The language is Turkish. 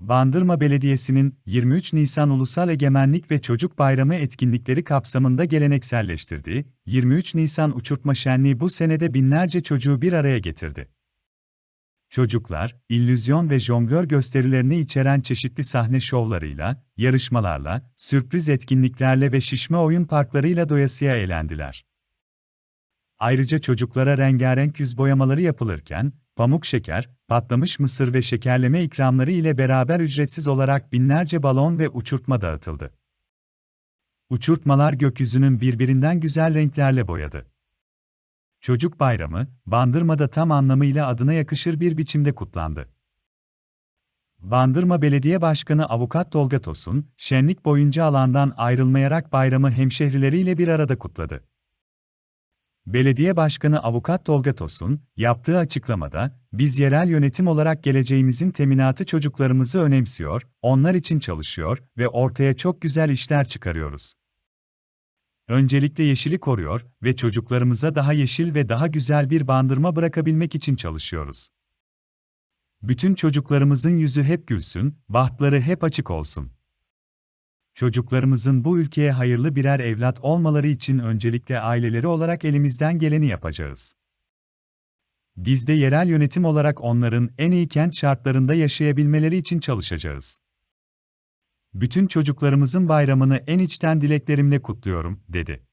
Bandırma Belediyesi'nin 23 Nisan Ulusal Egemenlik ve Çocuk Bayramı etkinlikleri kapsamında gelenekselleştirdiği 23 Nisan Uçurtma Şenliği bu senede binlerce çocuğu bir araya getirdi. Çocuklar, illüzyon ve jonglör gösterilerini içeren çeşitli sahne şovlarıyla, yarışmalarla, sürpriz etkinliklerle ve şişme oyun parklarıyla doyasıya eğlendiler. Ayrıca çocuklara rengarenk yüz boyamaları yapılırken, pamuk şeker, patlamış mısır ve şekerleme ikramları ile beraber ücretsiz olarak binlerce balon ve uçurtma dağıtıldı. Uçurtmalar gökyüzünün birbirinden güzel renklerle boyadı. Çocuk Bayramı, Bandırma'da tam anlamıyla adına yakışır bir biçimde kutlandı. Bandırma Belediye Başkanı Avukat Tolga Tosun, şenlik boyunca alandan ayrılmayarak bayramı hemşehrileriyle bir arada kutladı. Belediye Başkanı Avukat Tolga Tosun, yaptığı açıklamada, biz yerel yönetim olarak geleceğimizin teminatı çocuklarımızı önemsiyor, onlar için çalışıyor ve ortaya çok güzel işler çıkarıyoruz. Öncelikle yeşili koruyor ve çocuklarımıza daha yeşil ve daha güzel bir bandırma bırakabilmek için çalışıyoruz. Bütün çocuklarımızın yüzü hep gülsün, bahtları hep açık olsun. Çocuklarımızın bu ülkeye hayırlı birer evlat olmaları için öncelikle aileleri olarak elimizden geleni yapacağız. Biz de yerel yönetim olarak onların en iyi kent şartlarında yaşayabilmeleri için çalışacağız. Bütün çocuklarımızın bayramını en içten dileklerimle kutluyorum, dedi.